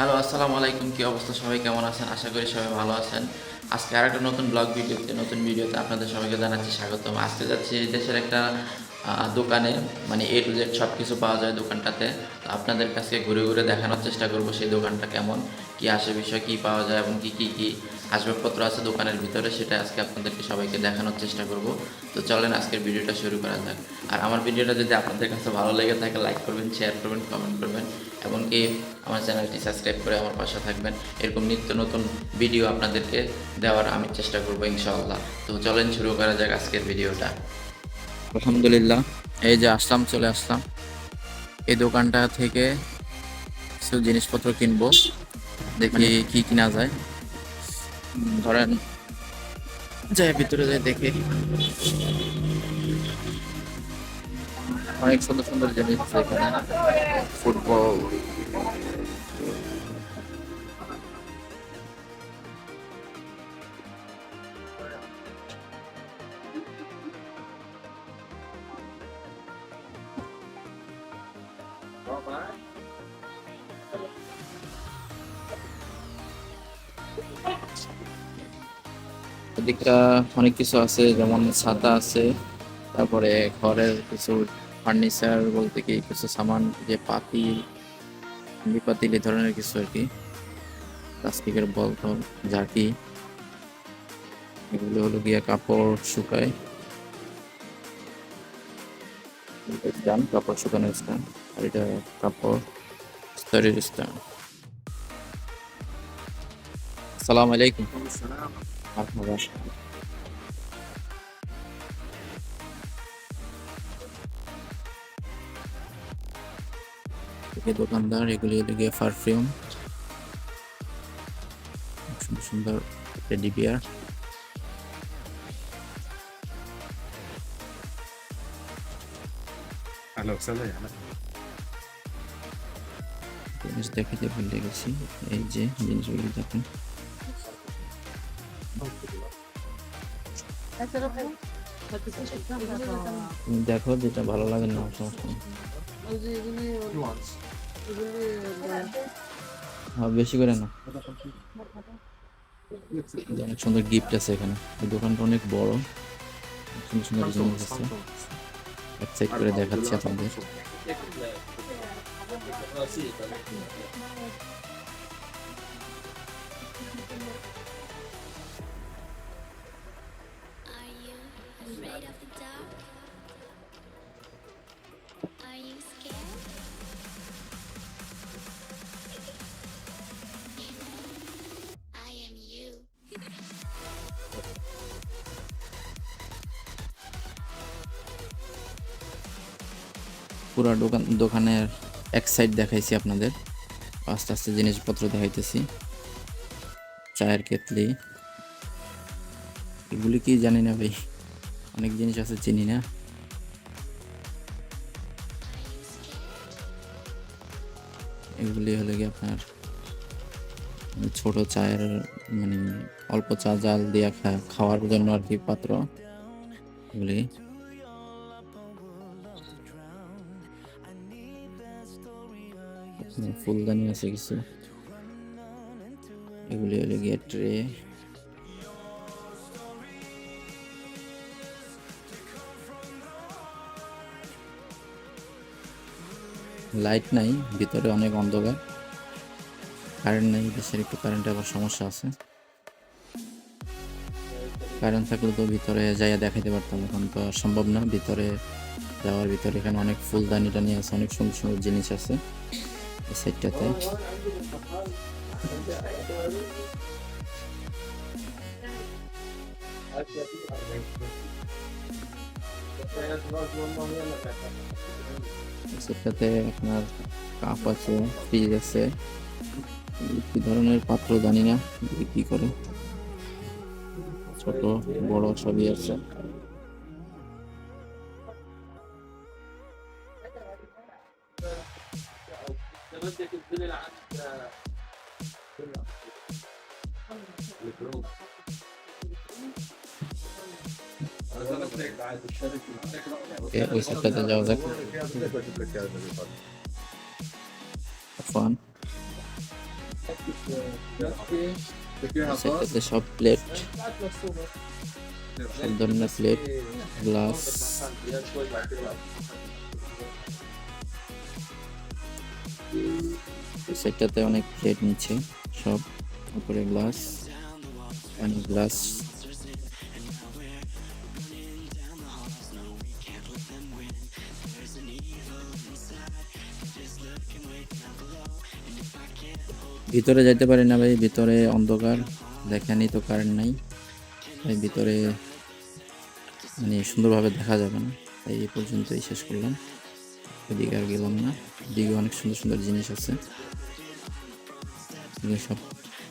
Hello, আসসালামু আলাইকুম। কি অবস্থা? সবাই কেমন আছেন? আশা করি সবাই ভালো আছেন। আজকে আর একটা নতুন ব্লগ ভিডিওতে, নতুন ভিডিওতে আপনাদের সবাইকে জানাচ্ছি স্বাগতম। আজকে যাচ্ছি দেশের একটা দোকানে মানে এ টু জেড সব কিছু পাওয়া যায় দোকানটাতে। তো আপনাদের কাছে ঘুরে ঘুরে দেখানোর চেষ্টা করব সেই দোকানটা কেমন, কি আসে বিষয়, কি পাওয়া যায় এবং কি কি কি আসবাবপত্র আছে দোকানের ভিতরে সেটা আজকে আপনাদেরকে সবাইকে দেখানোর চেষ্টা করব। তো চলেন আজকের ভিডিওটা শুরু করা যাক। আর আমার ভিডিওটা যদি আপনাদের কাছে ভালো লেগে থাকে লাইক করবেন শেয়ার করবেন কমেন্ট করবেন এমনকি আমার চ্যানেলটি সাবস্ক্রাইব করে আমার পাশে থাকবেন। এরকম নিত্য নতুন ভিডিও আপনাদেরকে দেওয়ার আমি চেষ্টা করব ইনশাআল্লাহ। তো চলেন শুরু করা যাক আজকের ভিডিওটা। আলহামদুলিল্লাহ এই যে আসলাম চলে আসলাম। এই দোকানটা থেকে কিছু জিনিসপত্র কিনবো। দেখি কি কিনা যায়। ধরেন। যাই ভিতরে যাই দেখে। অনেক সুন্দর সুন্দর জিনিস আছে এখানে। ফুটবল। এদিকটা অনেক কিছু আছে, যেমন ছাতা আছে, তারপরে ঘরের কিছু ফার্নিচার বলতে কি, কিছু সামান যে পাতিল পাতিল এই ধরনের কিছু আর কি। প্লাস্টিকের বল টল এগুলো হলো গিয়ে কাপড় শুকায়। স্ট্যান্ড, কাপড় শুকানোর স্ট্যান্ড, আর এটা কাপড় স্তরের স্ট্যান্ড। আসসালামু আলাইকুম। Bakma başka. Regulated olanlar regulated GFR film. Şunu şunda ready bir yer. Alo sana ya. Denizdeki de bilgisi. Ece, deniz bilgisi. দেখো যেটা ভালো লাগে না, সমস্যা বেশি করে না। অনেক সুন্দর গিফট আছে এখানে। দোকানটা অনেক বড়। সুন্দর সুন্দর জিনিস আছে। এক সাইড করে দেখাচ্ছি আপনাদের। Afraid of the dark? Are you scared? I am you. পুরো দোকান দোকানের এক সাইড দেখাইছি আপনাদের আস্তে আস্তে জিনিসপত্র দেখাইতেছি চায়ের কেতলি এগুলি কি জানি না ভাই অনেক জিনিস আছে চিনি না। এগুলি হলো কি আপনার ছোট চায়ের মানে অল্প চা জাল দিয়ে খাওয়ার জন্য আর কি পাত্র। এগুলি। ফুলদানি আছে কিছু। এগুলি হলো গিয়ে ট্রে। লাইট নাই, ভিতরে অনেক অন্ধকার। কারেন্ট নাই, দেশের একটু কারেন্টের আবার সমস্যা আছে। কারেন্ট থাকলে তো ভিতরে যাইয়া দেখাইতে পারতাম, এখন তো সম্ভব না। ভিতরে যাওয়ার ভিতরে এখানে অনেক ফুলদানি টানি আছে, অনেক সুন্দর সুন্দর জিনিস আছে এই সাইডটাতে। এই সাইডটাতে আপনার কাপ আছে ফ্রিজ আছে। কি ধরনের পাত্র জানি না কি করে। ছোট, বড় সবই আছে। ওকে ওই সাইডটাতে যাওয়া যাক ফান সব প্লেট সব প্লেট গ্লাস সেটাতে অনেক প্লেট নিচ্ছে। সব উপরে গ্লাস অনেক গ্লাস ভিতরে যাইতে পারি না ভাই, ভিতরে অন্ধকার, দেখেনি তো কারেন্ট নাই। তাই ভিতরে মানে সুন্দরভাবে দেখা যাবে না। তাই এই পর্যন্তই শেষ করলাম। এদিকে আর গেলাম না। এদিকে অনেক সুন্দর সুন্দর জিনিস আছে। সব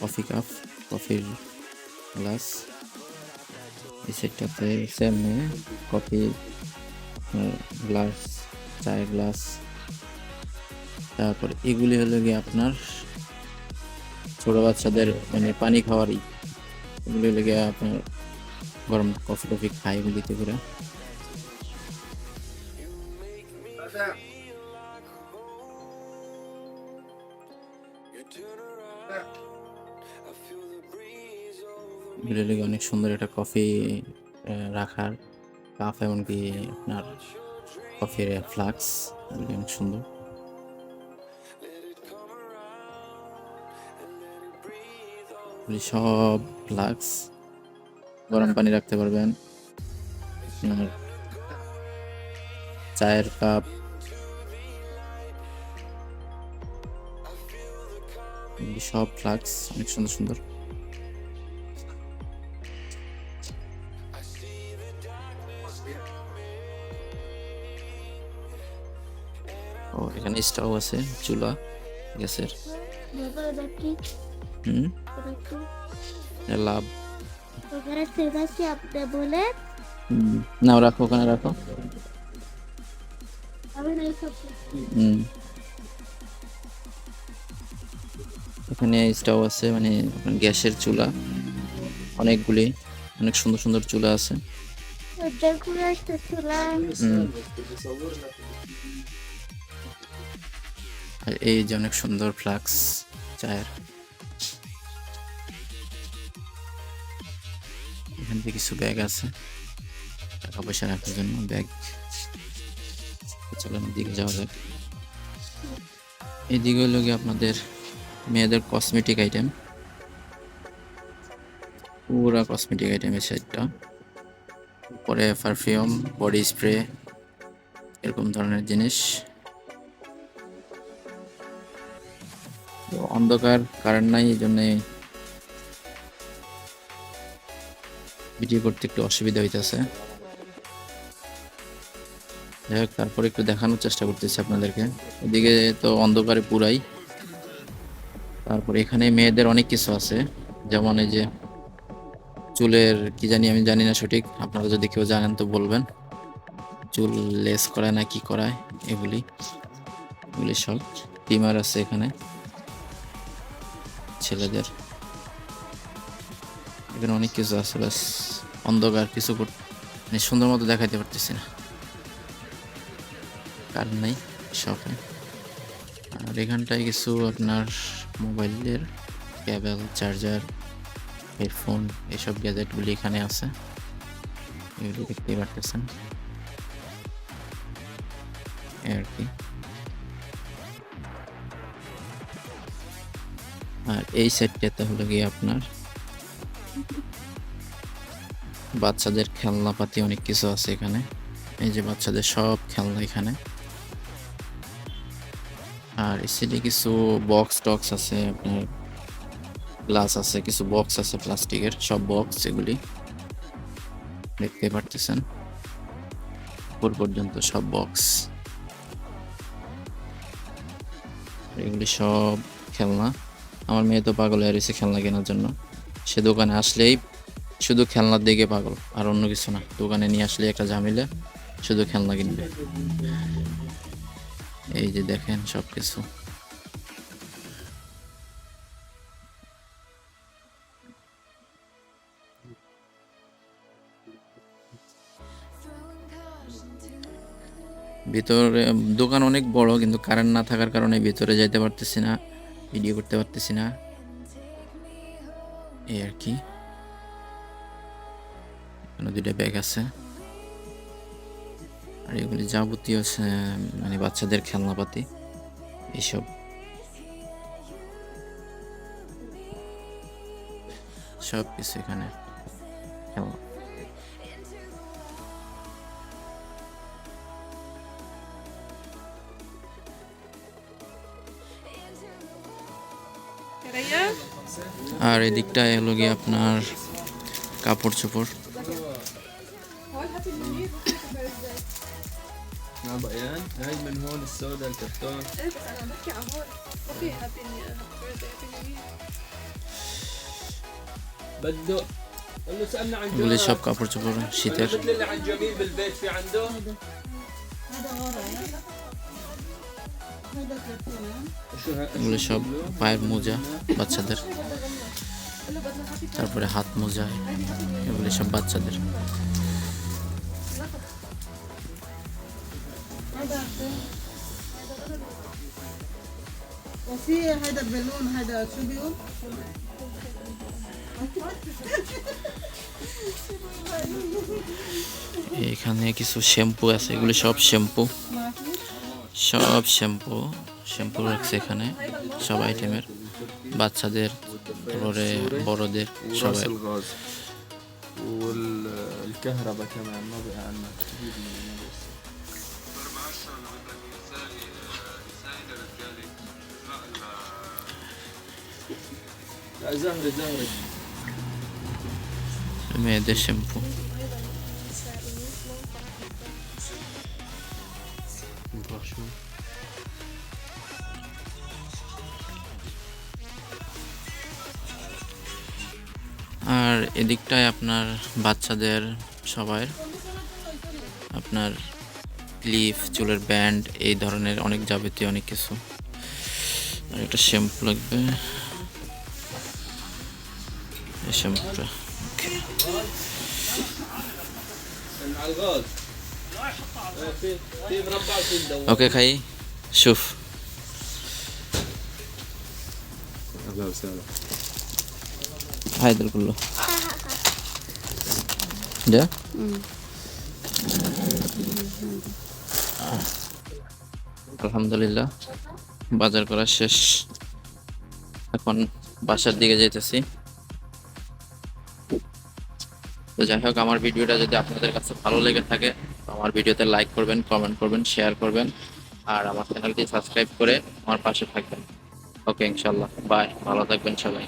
কফি কাপ কফির গ্লাস এই সেটটাতে সেম কফি গ্লাস চায়ের গ্লাস তারপর এগুলি হলো গিয়ে আপনার ছোট বাচ্চাদের মানে পানি খাওয়ারই। এগুলি লেগে আপনার গরম কফি টফি খায় এগুলিতে করে। হলো অনেক সুন্দর একটা কফি রাখার কাপ, এমনকি আপনার কফির ফ্লাক্স অনেক সুন্দর। সব ফ্লাক্স গরম পানি রাখতে পারবেন। আপনার চায়ের কাপ সব ফ্লাক্স, অনেক সুন্দর সুন্দর। ও, এখানে স্টাও আছে, চুলা, গ্যাসের। হুম লাভ। ওখানে ঠিক আছে আপনি বলে হুম, নাও রাখো ওখানে রাখো। হুম। এখানে স্টাও আছে মানে গ্যাসের চুলা। অনেকগুলি অনেক সুন্দর সুন্দর চুলা আছে। আর এই যে অনেক সুন্দর ফ্লাক্স চায়ের। এখান থেকে কিছু ব্যাগ আছে। টাকা পয়সা রাখার জন্য ব্যাগ চলুন দিকে যাওয়া যাক। এদিকে হলো গিয়ে আপনাদের মেয়েদের কসমেটিক আইটেম পুরা কসমেটিক আইটেমের সাইডটা পরে পারফিউম বডি স্প্রে এরকম ধরনের জিনিস। অন্ধকার কারেন্ট নাই, এই জন্যে ভিডিও করতে একটু অসুবিধা হইতেছে। যাই হোক, তারপর একটু দেখানোর চেষ্টা করতেছি আপনাদেরকে। এদিকে তো অন্ধকারে পুরাই। তারপর এখানে মেয়েদের অনেক কিছু আছে। যেমন এই যে চুলের কি জানি আমি জানি না সঠিক, আপনারা যদি কেউ জানেন তো বলবেন। চুল লেস করায় না কি করায়, এগুলি। এগুলি সব টিমার আছে এখানে। ছেলেদের। এখানে অনেক কিছু আছে বাস অন্ধকার কিছু মানে সুন্দর মতো দেখাইতে পারতেছি না। কার নাই? শপে। আর এখানটায় কিছু আপনার মোবাইলের কেবল, চার্জার, হেডফোন, এসব গ্যাজেটগুলি এখানে আছে। এগুলি দেখতেই পারতেছেন। আর কি। আর এই সেটটাতে হলো গিয়ে আপনার বাচ্চাদের খেলনাপাতি অনেক কিছু আছে এখানে। এই যে বাচ্চাদের সব খেলনা এখানে। আর এসিডে কিছু বক্স টক্স আছে, আপনার গ্লাস আছে, কিছু বক্স আছে প্লাস্টিকের সব বক্স এগুলি। দেখতে পারতেছেন? উপর পর্যন্ত সব বক্স এগুলি সব খেলনা। আমার মেয়ে তো পাগল হয়ে রয়েছে খেলনা কেনার জন্য। সে দোকানে আসলেই শুধু খেলনার দিকে পাগল, আর অন্য কিছু না। দোকানে নিয়ে আসলে একটা ঝামেলা, শুধু খেলনা কিনবে। এই যে দেখেন সব কিছু ভিতরে, দোকান অনেক বড়, কিন্তু কারেন্ট না থাকার কারণে ভিতরে যাইতে পারতেছি না ভিডিও করতে পারতেছি না। এই আর কি। এখানে দুইটা ব্যাগ আছে। আর এগুলি যাবতীয় আছে- মানে বাচ্চাদের খেলনাপাতি এইসব সব কিছু এখানে খেলনা। আর এদিকটায় হলো গিয়ে আপনার কাপড় চোপড়। ما بقيان هاي من هون السودا الكرتون انا بحكي عن هون اوكي هابي هابي بده قال له سالنا عن এগুলি جواب সব কাপড় চোপড় শীতের مثل اللي عن جميل بالبيت في عنده شو ها- এগুলো সব পায়ের মোজা বাচ্চাদের তারপরে হাত মোজা এগুলি সব বাচ্চাদের وفي هيدا البالون هيدا شو بيقول؟ এখানে কিছু শ্যাম্পু আছে এগুলি সব শ্যাম্পু সব শ্যাম্পু শ্যাম্পু রাখছে এখানে সব আইটেমের বাচ্চাদের তারপরে বড়দের সবাই الغاز والكهرباء كمان ما بقى عنا كثير من মেয়েদের শ্যাম্পু আর এদিকটায় আপনার বাচ্চাদের সবার আপনার ক্লিপ, চুলের ব্যান্ড, এই ধরনের অনেক যাবতীয় অনেক কিছু। আর একটা শ্যাম্পু লাগবে। শ্যাম্পুটা ওকে খাই শুফ হায়দুল করল যা আলহামদুলিল্লাহ বাজার করা শেষ। এখন বাসার দিকে যেতেছি যাই হোক, আমার ভিডিওটা যদি আপনাদের কাছে ভালো লেগে থাকে, তো আমার ভিডিওতে লাইক করবেন কমেন্ট করবেন শেয়ার করবেন, আর আমার চ্যানেলটি সাবস্ক্রাইব করে আমার পাশে থাকবেন। ওকে ইনশাল্লাহ বাই ভালো থাকবেন সবাই।